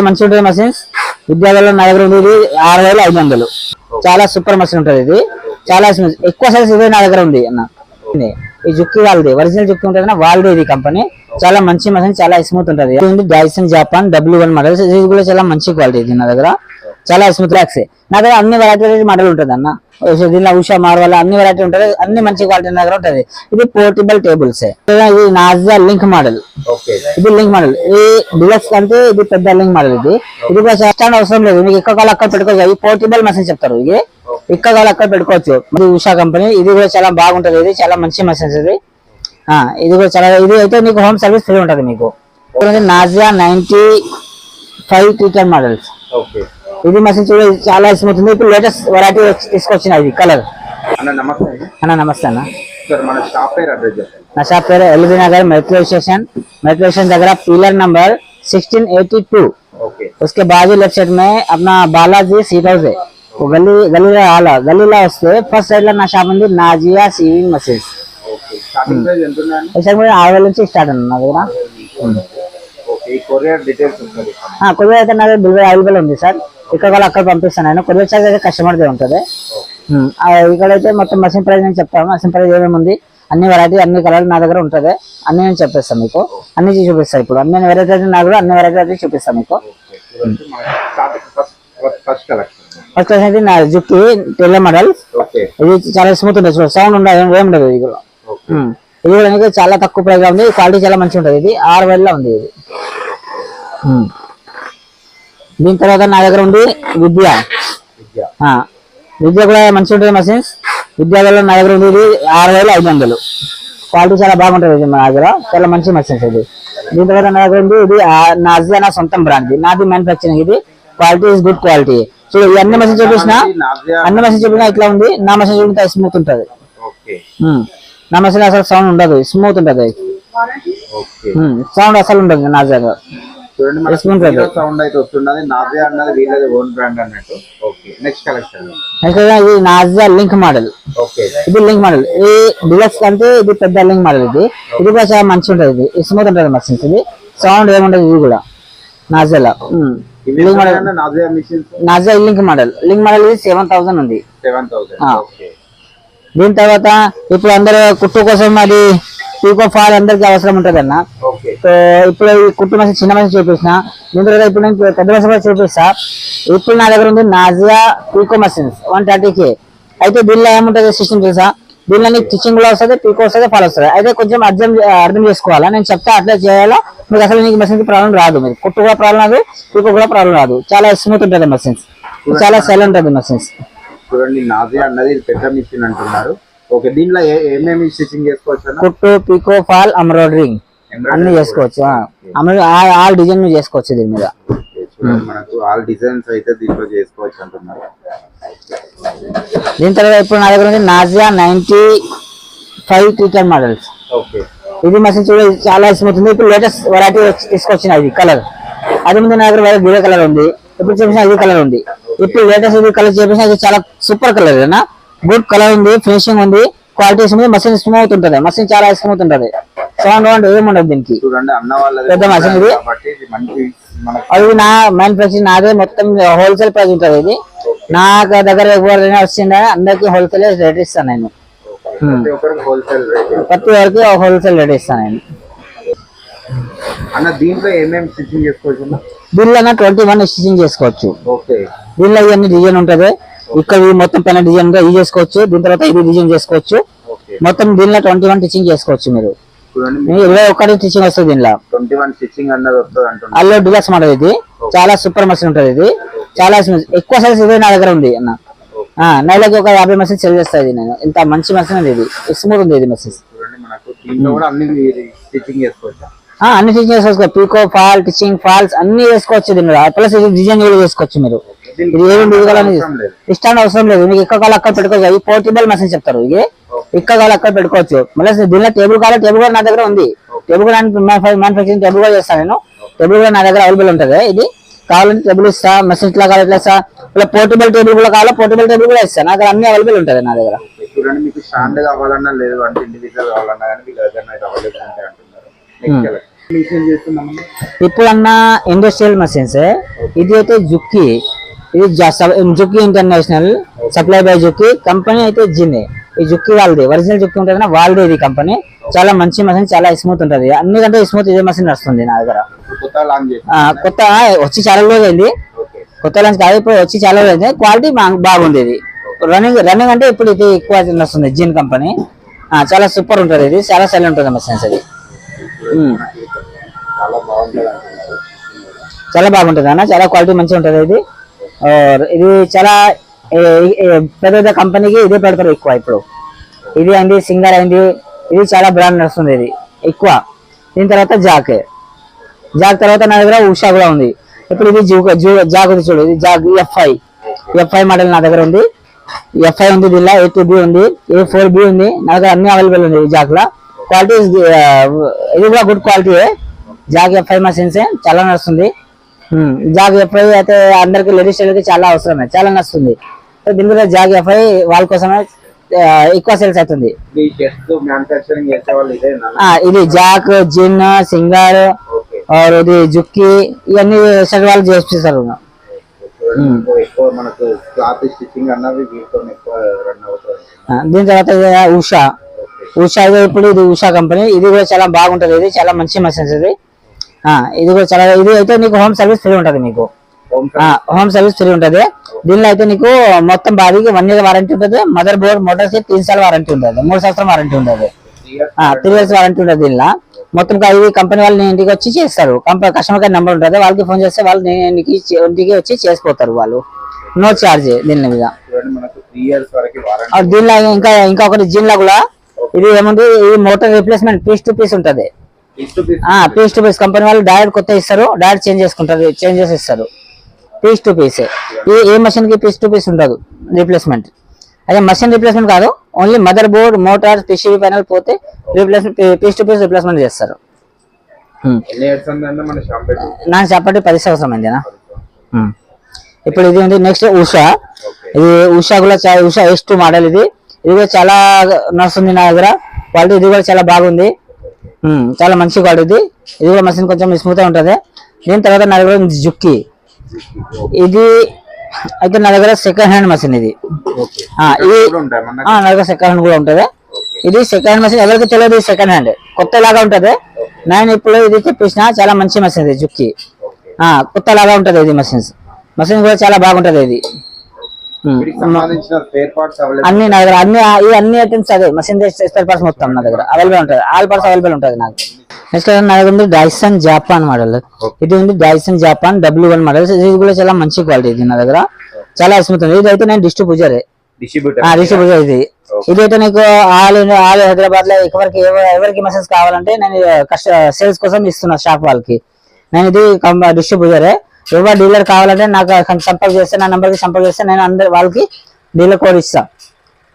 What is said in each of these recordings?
మంచి ఉంటుంది మషిన్స్ విద్యార్థుల్లో నా దగ్గర ఉంది ఇది ఆరు వేల ఐదు వందలు. చాలా సూపర్ మషిన్ ఉంటుంది ఇది. చాలా ఎక్కువ సైజ్ ఇదే నా దగ్గర ఉంది అన్న. ఈ జుక్కి వాళ్ళది. ఒరిజినల్ జుక్కి ఉంటుంది అన్న వాళ్ళది ఇది కంపెనీ చాలా మంచి మషిన్ చాలా స్మూత్ ఉంటుంది. Dyson Japan W one model ఇది కూడా చాలా మంచి క్వాలిటీ ఇది నా దగ్గర. చాలా స్మూత్ లాక్స్ నా దగ్గర అన్ని వెరైటీ మోడల్ ఉంటుంది అన్న. దీనిలో ఉషా మార్వల్ అన్ని వెరైటీ ఉంటుంది. అన్ని మంచి క్వాలిటీ దగ్గర ఉంటుంది. ఇది పోర్టబుల్ టేబుల్స్ ఇది నాజా లింక్ మోడల్. ఇది లింక్ మోడల్. ఈ డిలక్స్ అంటే ఇది పెద్ద లింక్ మోడల్ ఇది. ఇది స్టాండ్ అవసరం లేదు. మీకు ఎక్కడ కావాలి అక్కడ పెట్టుకోవచ్చు. ఇది పోర్టబుల్ మషిన్ చెప్తారు ఇది. ఎక్కడ కావాలి అక్కడ పెట్టుకోవచ్చు. ఇది ఉషా కంపెనీ ఇది కూడా చాలా బాగుంటది ఇది. చాలా మంచి మషిన్స్ ఇది. ఆ, ఇది కూడా చాలా ఇది అయితే మీకు హోమ్ సర్వీస్ ఫ్రీ ఉంటది మీకు. నాజియా నైన్టీ ఫైవ్ ట్విటర్ మోడల్స్ ఇది మసీన్ చూడ చాలా అవుతుంది. ఇప్పుడు లేటెస్ట్ వెరైటీ తీసుకొచ్చిన ఇది కలర్ అన్న నమస్తే అన్న నా షాప్ పేరు LB Nagar metro station. Metro station దగ్గర pillar number sixteen eighty two बाजू लेफ्ट साइड में अपना बालाजी सीट हाउस है वो गली गली గల్లీలో వస్తే ఫస్ట్ సైడ్లో నా షాప్ ఉంది నాజియా సీవింగ్ మసీన్స్ ఓకే. ఆరు వేల నుంచి స్టార్ట్ అన్న నా దగ్గర. కొరియర్ అయితే నా దగ్గర అవైలబుల్ ఉంది సార్. ఇక్కడ వాళ్ళు అక్కడ పంపిస్తాను. నేను కొరియర్ చార్జ్ అయితే కస్టమర్ దే ఉంటుంది. ఇక్కడైతే మొత్తం మషిన్ ప్రైస్ నేను చెప్తాను. మషిన్ ప్రైస్ ఏమేమి ఉంది అన్ని వెరైటీ అన్ని కలర్ నా దగ్గర ఉంటుంది. అన్ని నేను చెప్పేస్తాను మీకు. అన్ని చూపిస్తాను ఇప్పుడు. అన్ని వెరైటీ అయితే నా దగ్గర అన్ని వెరైటీ అయితే చూపిస్తాను మీకు. ఫస్ట్ క్లాస్ అయితే నా జుట్టు టెల్ల మోడల్ ఇది చాలా స్మూత్ ఉంటుంది సౌండ్ ఉండదు ఏం- ఉండదు ఇది కూడా. ఇది కూడా చాలా తక్కువ ప్రైస్ ఉంది. క్వాలిటీ చాలా మంచిగా ఉంటుంది ఇది. ఆరు వేలలో ఉంది ఇది. దీని తర్వాత నా దగ్గర ఉంది విద్య. విద్య. విద్య కూడా మంచిగా ఉంటుంది మషిన్స్ విద్యాలయంలో నా దగ్గర ఉంది ఇది ఆరు వేల ఐదు వందలు. క్వాలిటీ చాలా బాగుంటుంది ఇది మా దగ్గర. చాలా మంచి మషిన్స్ ఇది. దీని తర్వాత నా దగ్గర ఉంది ఇది నాది నా సొంతం బ్రాండ్ నాది మ్యానుఫాక్చరింగ్ ఇది. Quality is good quality so అన్ని మషిన్స్ చూపించిన అన్ని మషిన్స్ చూపించినా ఇట్లా ఉంది. నా మషిన్ చూపితే స్మూత్ ఉంటుంది. నా మషిన్ అసలు సౌండ్ ఉండదు. స్మూత్ ఉంటుంది. సౌండ్ అసలు ఉండదు నా దగ్గర. చూడండి సౌండ్ అయితే వస్తున్నది. నాజియా అన్నది వీళ్ళది ఓన్ బ్రాండ్ అన్నట్టు. ఓకే నెక్స్ట్ కలెక్షన్ నెక్స్ట్ ఇది నాజా లింక్ మోడల్. ఓకే ఇది లింక్ మోడల్. ఈ డిలక్స్ అంటే ఇది పెద్ద లింక్ మోడల్ ఇది. ఇది కూడా చాలా మంచి ఉంటుంది ఇది స్మూత్ ఉంటుంది మషిన్స్ ఇది. సౌండ్ ఏముండదు ఇది కూడా. ఇవి లింక్ మోడల్. నాజియా మిషన్స్ నాజా లింక్ మోడల్. లింక్ మోడల్ ఇది సెవెన్ థౌసండ్ ఉంది. సెవెన్ థౌసండ్ దీని తర్వాత ఇప్పుడు అందరూ కుట్టు కోసం అది పీకో ఫాల్ అందరికి అవసరం ఉంటుంది అన్న. ఇప్పుడు కుట్టు మనిషి చిన్న మనిషి చూపించిన తర్వాత ఇప్పుడు నేను పెద్ద మనిషి కూడా చూపిస్తా. ఇప్పుడు నా దగ్గర ఉంది నాజియా పీకో మషిన్స్ వన్ థర్టీకి అయితే దీనిలో ఏముంటుంది సిస్టమ్ తెలుసా? దీనిలో నీకు స్టిచ్చింగ్ కూడా వస్తుంది పీకో వస్తుంది ఫాల్ వస్తుంది. అయితే కొంచెం అర్థం అర్థం చేసుకోవాలా? నేను చెప్తా అట్లా చేయాలా? మీకు అసలు నీకు మషిన్ ప్రాబ్లం రాదు మీరు. కుట్టు కూడా ప్రాబ్లం రాదు పీకో కూడా ప్రాబ్లం రాదు. చాలా స్మూత్ ఉంటుంది మషిన్స్ చాలా సెల్ ఉంటుంది మషిన్స్ చూడండి నాజియా అన్నది పెద్ద మిషన్ అంటున్నారు. ఓకే దీనిలో ఏ- ఏమేమి స్టిచ్చింగ్ చేసుకోవచ్చు అన్న? కుట్టు పీకో ఫాల్ ఎంబ్రాయిడరింగ్ అన్ని చేసుకోవచ్చు ఆల్ డిజైన్ చేసుకోవచ్చు దీని మీద. మనకు ఆల్ డిజైన్స్ అయితే దీంట్లో చేసుకోవచ్చు అంటున్నారు. దీని తర్వాత ఇప్పుడు నా దగ్గర ఉంది నాజియా నైన్టీ ఫైవ్ ట్విటర్ మోడల్స్ ఓకే. ఇది మషిన్ చూడ చాలా ఉంది. ఇప్పుడు లేటెస్ట్ వెరైటీ తీసుకొచ్చిన ఇది కలర్ అది ముందు నా దగ్గర వేరే గ్రే కలర్ ఉంది. ఇప్పుడు చూపించిన ఇది కలర్ ఉంది. ఇప్పుడు లేటెస్ట్ ఇది కలర్ చూపించిన చాలా సూపర్ కలర్ ఏనా గుడ్ కలర్ ఉంది ఫినిషింగ్ ఉంది క్వాలిటీ ఉంది మషిన్ స్మూత్ ఉంటుంది మషిన్ చాలా స్మూత్ ఉంటుంది. సౌండ్ సౌండ్ ఏముండదు దీనికి. చూడండి అన్న వాళ్ళది పెద్ద machine ఇది. అది నా మ్యానుఫాక్చరింగ్ నాదే మొత్తం హోల్సేల్ ప్రైస్ ఉంటుంది ఇది. నా దగ్గర ఎవరైనా వచ్చిండే అందరికి హోల్సేల్ రేట్ ఇస్తాను నేను. ప్రతి ఒక్కరికి హోల్సేల్ రేట్ ఇస్తాను. నేను. అన్న దీంట్లో ఏమేమి స్టిచ్చింగ్ చేసుకోవచ్చు అన్న? దీనిలో ట్వంటీ వన్ స్టిచింగ్ చేసుకోవచ్చు. దీనిలో ఇవన్నీ డిజైన్ ఉంటది. ఇక్కడ మొత్తం పైన డిజైన్ ఉంటుంది ఇది చేసుకోవచ్చు దీని తర్వాత ఇది డిజైన్ చేసుకోవచ్చు. మొత్తం దీనిలో ట్వంటీ వన్ స్టిచింగ్ చేసుకోవచ్చు మీరు. ఇరవై ఒక్కటి స్టిచింగ్ వస్తుంది దీనిలో. ట్వంటీ వన్ అంటున్నారు అల్లో డిలక్స్ మోడల్ ఇది. చాలా సూపర్ మషిన్ ఉంటుంది ఇది. చాలా. ఎక్కువ సైజ్ ఇదే నా దగ్గర ఉంది అన్న. ఆ, నెలకి ఒక యాభై మషిన్ సెల్ చేస్తాయి ఇది నేను. ఇంత మంచి మషిన్ ఉంది ఇది. స్మూత్ ఉంది ఇది కూడా అన్ని చేసుకోవచ్చు? స్టిచింగ్ చేసుకోవచ్చు. పీకో ఫాల్ టిచింగ్ ఫాల్స్ అన్ని వేసుకోవచ్చు దీని ప్లస్ ఇది డిజైన్ కూడా చేసుకోవచ్చు మీరు. దిగాలని అవసరం లేదు. ఇష్టాన్ని అవసరం లేదు. మీకు ఎక్కడ కావాలి అక్కడ పెట్టుకోవచ్చు. అవి పోర్టబుల్ మషిన్ చెప్తారు. ఇది ఇక్కడ కావాలి అక్కడ పెట్టుకోవచ్చు. మళ్ళీ దీనిలో టేబుల్ కావాలి టేబుల్ కూడా నా దగ్గర ఉంది. టేబుల్ కూడా మ్యానుఫాక్చరింగ్ టేబుల్ కూడా చేస్తాను నేను. టేబుల్ కూడా నా దగ్గర అవైలబుల్ ఉంటుంది. ఇది కావాలంటే టేబుల్ ఇస్తా మషిన్ ఇట్లా కావాలి ఇట్లా ఇస్తా. ఇలా పోర్టబుల్ టేబుల్ కూడా కావాలా? పోర్టబుల్ టేబుల్ కూడా ఇస్తాను నా దగ్గర అన్ని అవైలబుల్ ఉంటుంది నా దగ్గర. చూడండి మీకు స్టాండ్ కావాలన్నా లేదు అంటే ఇండివిజువల్ కావాలన్నా కానీ వీళ్ళ దగ్గర అయితే అవైలబుల్ ఉంటాయి అంటున్నారు. నెక్స్ట్ మిషన్ చేస్తున్నామన్నా ఇప్పుడు అన్న ఇండస్ట్రియల్ మషిన్స్ ఇది అయితే జుక్కి. ఇది Juki international supply by Juki company అయితే జిన్నే ఈ జుక్కి వాళ్ళది. ఒరిజినల్ జుక్కి ఉంటుంది కదా వాళ్ళది ఇది కంపెనీ. చాలా మంచి మసీన్ చాలా స్మూత్ ఉంటుంది. అన్నికంటే స్మూత్ ఇదే మసీన్ వస్తుంది నా దగ్గర. కొత్త కొత్త వచ్చి చాలా రోజు అయింది. కొత్త లాంచ్ కాదు ఇప్పుడు వచ్చి చాలా రోజు అయింది. క్వాలిటీ బాగుంది ఇది రన్నింగ్ రన్నింగ్ అంటే ఇప్పుడు ఇది ఎక్కువ వస్తుంది జిన్ కంపెనీ. చాలా సూపర్ ఉంటుంది ఇది. చాలా సెల్ ఉంటుంది మషిన్స్ అది. చాలా బాగుంటుంది అన్న చాలా క్వాలిటీ మంచిగా ఉంటుంది ఇది. ఇది చాలా పెద్ద పెద్ద కంపెనీకి ఇదే పెడతారు ఎక్కువ ఇప్పుడు ఇది అయింది సింగర్ అయింది ఇది చాలా బ్రాండ్ నడుస్తుంది ఇది ఎక్కువ దీని తర్వాత జాక్ జాక్ తర్వాత నా దగ్గర ఉషా కూడా ఉంది ఇప్పుడు ఇది జూ జూ- జాక్ ఉంది చూడు ఇది జాక్ ఎఫ్ఐ ఎఫ్ఐ మోడల్ నా దగ్గర ఉంది ఎఫ్ఐ ఉంది దీనిలో ఏ టూ బి ఉంది ఏ ఫోర్ బి ఉంది నా దగ్గర అన్ని అవైలబుల్ ఉంది జాక్లో క్వాలిటీ ఇది కూడా గుడ్ క్వాలిటీ జాక్ ఎఫ్ఐ మషిన్స్ చాలా నడుస్తుంది జాగ్ ఎఫ్ఐ అయితే అందరికి లేడీస్కి చాలా అవసరమే చాలా నచ్చుతుంది. దీని మీద జాగ్ ఎఫ్ఐ వాళ్ళ కోసమే ఎక్కువ సేల్స్ అవుతుంది. ఇదే జాక్ జిన్ సింగర్ ఇది జుక్కి ఇవన్నీ షర్ట్ వాళ్ళు రన్ అవుతుంది ఆ, దీని తర్వాత ఉషా. ఉషా ఇప్పుడు ఇది ఉషా కంపెనీ. ఇది కూడా చాలా బాగుంటది. ఇది చాలా మంచి మెషిన్స్ ఇది. ఇది కూడా చాలా ఇది అయితే నీకు హోమ్ సర్వీస్ ఫ్రీ ఉంటది మీకు. హోమ్ సర్వీస్ ఫ్రీ ఉంటది. దీనిలో అయితే నీకు మొత్తం బాడీకి వన్ ఇయర్ వారంటీ ఉంటుంది. మదర్ బోర్డ్ మోటార్స్కి తీన్ సార్లు వారంటీ ఉంటుంది. మూడు సంవత్సరం వారంటీ ఉంటుంది. త్రీ ఇయర్స్ వారంటీ ఉంటుంది దీనిలో. మొత్తం ఇది కంపెనీ వాళ్ళు ఇంటికి వచ్చి చేస్తారు. కంపెనీ కస్టమర్ కేర్ నెంబర్ ఉంటుంది. వాళ్ళకి ఫోన్ చేస్తే వాళ్ళు ఇంటికి ఇంటికి వచ్చి చేసిపోతారు వాళ్ళు. నో చార్జ్ దీని మీద. దీనిలో ఇంకా ఇంకా ఒకటి జీన్లో కూడా ఇది ఏముంది? ఇది motor replacement piece to piece ఉంటది. పీస్ టు పీస్ ఆ పీస్ టు పీస్ కంపెనీ వాళ్ళు డైరెక్ట్ కొత్త ఇస్తారు డైరెక్ట్ చేంజ్ చేసుకుంటారు చేంజ్ చేసి ఇస్తారు. పీస్ టు పీస్ ఏ మషిన్కి పీస్ టు పీస్ ఉండదు? రిప్లేస్మెంట్ అదే మషిన్ రిప్లేస్మెంట్ కాదు only mother board motor PCB panel పోతే replacement piece to piece replacement చేస్తారు. Hmm. నాకు చెప్పండి పది సంవత్సరం అయిందేనా Hmm. ఇప్పుడు ఇది ఉంది నెక్స్ట్ ఉషా. ఇది ఉషా కూడా ఉషా ఎస్ టూ మోడల్ ఇది. ఇది కూడా చాలా నడుస్తుంది నా దగ్గర. క్వాలిటీ ఇది కూడా చాలా బాగుంది. చాలా మంచి క్వాలిటీ ఇది ఇది కూడా మషిన్ కొంచెం స్మూత్గా ఉంటది. దీని తర్వాత నా దగ్గర జుక్కి. ఇది అయితే నా దగ్గర సెకండ్ హ్యాండ్ మషిన్ ఇది. నా దగ్గర సెకండ్ హ్యాండ్ కూడా ఉంటది. ఇది సెకండ్ హ్యాండ్ మషిన్ ఎవరికి తెలియదు సెకండ్ హ్యాండ్ కొత్త లాగా ఉంటది. నేను ఇప్పుడు ఇది తెప్పించిన చాలా మంచి మషిన్ ఇది జుక్కి. కొత్త లాగా ఉంటది ఇది మషిన్స్ మషిన్ కూడా చాలా బాగుంటది ఇది. అన్ని నా దగ్గర అన్ని ఈ అన్ని ఐటమ్స్ అదే మషిన్ స్పేర్ పార్ట్స్ మొత్తం నా దగ్గర. అవైలబుల్ ఉంటుంది. ఆల్ పార్ట్స్ అవైలబుల్ ఉంటుంది నాకు. నెక్స్ట్ నా దగ్గర ఉంది డైసన్ జాపాన్ మోడల్ ఇది ఉంది Dyson Japan W one model ఇది కూడా చాలా మంచి క్వాలిటీ ఇది నా దగ్గర. చాలా స్మూత్ ఉంది. ఇది అయితే నేను డిస్ట్రిబ్యూటర్ డిస్ట్రిబ్యూటర్ ఇది. ఇది అయితే నీకు ఆల్ ఆల్ హైదరాబాద్లో ఎవరికి ఎవ- ఎవరికి మెసేజ్ కావాలంటే నేను సేల్స్ కోసం ఇస్తున్నా షాప్ వాళ్ళకి. నేను ఇది డిస్ట్రిబ్యూటరే ఎవరు డీలర్ కావాలంటే నాకు కం- సంపర్క్ చేస్తే నా నంబర్ కి సంపర్క్ చేస్తే నేను అందరి వాళ్ళకి డీలర్ కోడ్ ఇస్తా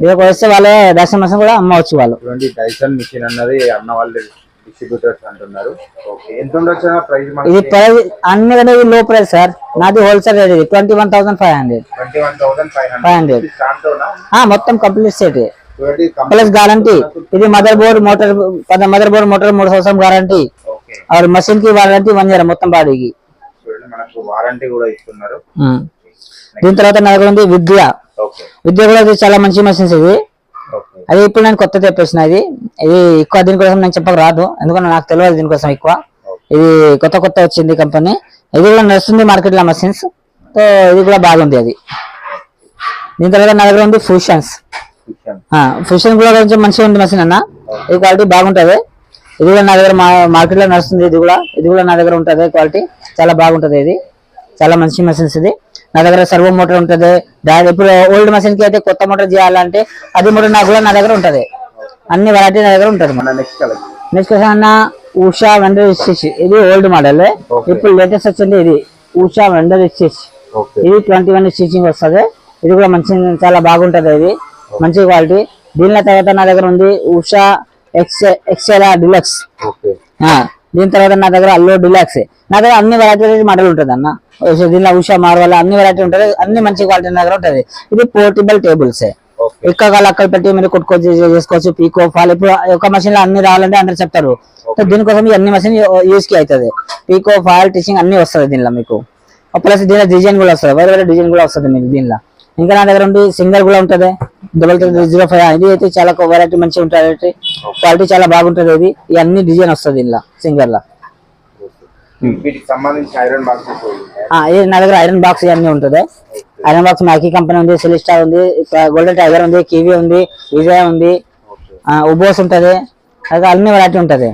డీలర్ కోడ్ ఇస్తే వాళ్ళే రేషన్ మసం కూడా అమ్మవచ్చు వాళ్ళు చూడండి డైసన్ మిషన్ అన్నది అన్న వాళ్ళు డిస్ట్రిబ్యూటర్స్ అంటున్నారు ఓకే ఎంత ఉండొచ్చు ప్రైస్ ఇది మనకి ప్రైస్ అన్ని ఇది లో ప్రైస్ సార్ నాది హోల్సేల్ రేట్ ఇది twenty one thousand five hundred twenty one thousand five 500. Hundred దాంతోనా మొత్తం కంప్లీట్ సెట్ చూడండి ప్లస్ గ్యారంటీ ఇది mother board motor mother board motor మూడు సంవత్సరం గ్యారంటీ ఓకే और मशीन की वारंटी వన్ ఇయర్ మొత్తం బాడీకి చూడండి మనకు వారంటీ కూడా ఇస్తున్నారు. దీని తర్వాత నా దగ్గర ఉంది విద్య. విద్య కూడా చాలా మంచి మషిన్స్ ఇది. అది ఇప్పుడు నేను కొత్త తెప్పేసిన ఇది. ఇది ఎక్కువ దీనికోసం నేను చెప్పక రాదు ఎందుకంటే నాకు తెలియదు దీనికోసం ఎక్కువ. ఇది కొత్త కొత్త వచ్చింది కంపెనీ ఇది కూడా నడుస్తుంది మార్కెట్లో మషిన్స్ సో ఇది కూడా బాగుంది అది. దీని తర్వాత నా దగ్గర ఉంది ఫ్యూషన్స్ ఫ్యూషన్ కూడా కొంచెం మంచిగా ఉంది మషిన్ అన్న. ఇది క్వాలిటీ బాగుంటది. ఇది కూడా నా దగ్గర మార్కెట్లో నడుస్తుంది. ఇది కూడా ఇది కూడా నా దగ్గర ఉంటది. క్వాలిటీ చాలా బాగుంటది ఇది. చాలా మంచి మషిన్స్ ఇది. నా దగ్గర సర్వో మోటార్ ఉంటది. ఇప్పుడు ఓల్డ్ మషిన్కి అయితే కొత్త మోటార్ చేయాలంటే అది మోటార్ నాకు కూడా నా దగ్గర ఉంటది. అన్ని వెరైటీ నా దగ్గర ఉంటది నెక్స్ట్ అన్న ఉషా వెండర్ స్టిచ్ ఇది ఓల్డ్ మోడల్. ఇప్పుడు లేటెస్ట్ వచ్చింది ఇది. ఉషా వెండర్ స్టిచ్ ఇది ట్వంటీ వన్ స్టిచింగ్ వస్తుంది. ఇది కూడా మంచి చాలా బాగుంటది ఇది. మంచి క్వాలిటీ దీనిలో తర్వాత నా దగ్గర ఉంది ఉషా ఎక్సెల్ డిలక్స్ దీని తర్వాత నా దగ్గర అల్లో డిలక్స్ నా దగ్గర అన్ని వెరైటీ మోడల్ ఉంటుంది అన్న. దీనిలో ఉషా మార్వల్ అన్ని వెరైటీ ఉంటుంది. అన్ని మంచి క్వాలిటీ నా దగ్గర ఉంటుంది. ఇది పోర్టబుల్ టేబుల్స్ కాలం అక్కడ పెట్టి మీరు కొట్టుకోవచ్చు చేసుకోవచ్చు పీకో ఫాల్. ఇప్పుడు ఒక మషిన్లో అన్ని రావాలంటే అందరు చెప్తారు. దీనికోసం అన్ని మషిన్ యూస్కి అవుతుంది. పీకో ఫాల్ టీచింగ్ అన్ని వస్తుంది దీనిలో మీకు. ప్లస్ దీనిలో డిజైన్ కూడా వస్తుంది. వేరే వేరే డిజైన్ కూడా వస్తుంది మీకు దీనిలో. ఇంకా నా దగ్గర ఉండి సింగల్ కూడా ఉంటుంది. డబల్ త్రీ జీరో ఫైవ్ ఇది అయితే చాలా వెరైటీ మంచిగా ఉంటుంది క్వాలిటీ చాలా బాగుంటుంది ఇది. ఈ అన్ని డిజైన్ వస్తుంది దీనిలో సింగర్లో. ఆ, ఇది నా దగ్గర ఐరన్ బాక్స్ ఇవన్నీ ఉంటుంది. ఐరన్ బాక్స్ మ్యాకీ కంపెనీ ఉంది సెలిస్టా ఉంది గోల్డెన్ టైగర్ ఉంది కివీ ఉంది విజయ ఉంది ఉబోస్ ఉంటది. అలాగే అన్ని వెరైటీ ఉంటది.